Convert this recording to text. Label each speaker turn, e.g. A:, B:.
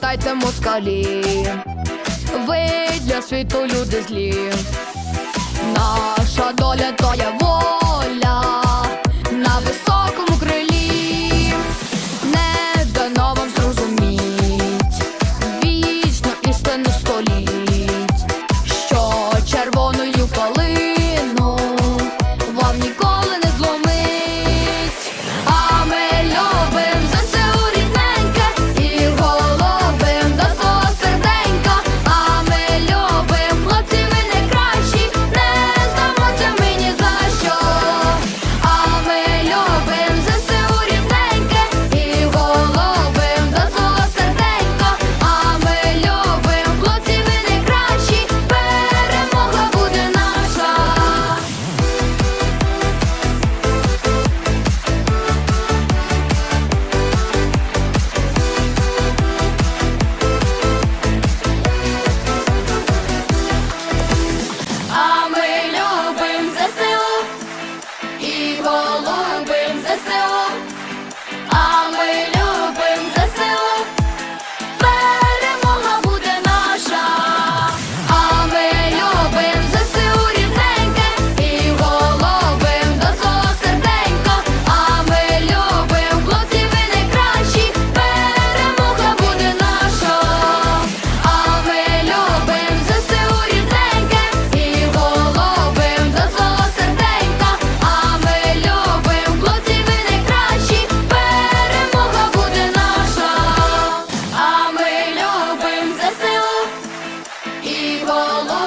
A: пам'ятайте москалі, ви для світу люди злі. all